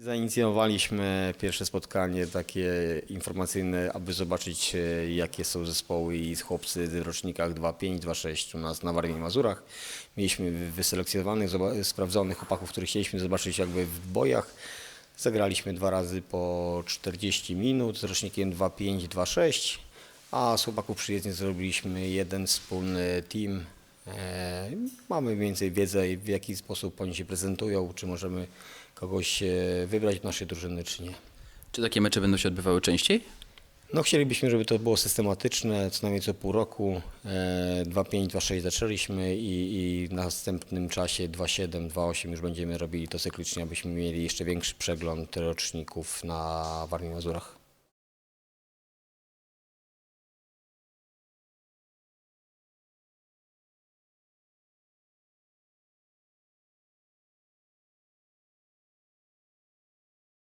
Zainicjowaliśmy pierwsze spotkanie takie informacyjne, aby zobaczyć e, jakie są zespoły i chłopcy w rocznikach 2.5, 2.6 u nas na Warmii Mazurach. Mieliśmy wyselekcjonowanych, sprawdzonych chłopaków, których chcieliśmy zobaczyć jakby w bojach. Zagraliśmy dwa razy po 40 minut z rocznikiem 2.5, 2.6, a z chłopaków przyjezdnych zrobiliśmy jeden wspólny team. E, Mamy mniej więcej wiedzę, w jaki sposób oni się prezentują, czy możemy kogoś e, wybrać do naszej drużyny, czy nie. Czy takie mecze będą się odbywały częściej? No chcielibyśmy, żeby to było systematyczne, co najmniej co pół roku. E, 2.5, 2.6 zaczęliśmy i, i w następnym czasie 2.7, 2.8 już będziemy robili to cyklicznie, abyśmy mieli jeszcze większy przegląd roczników na Warmii Mazurach.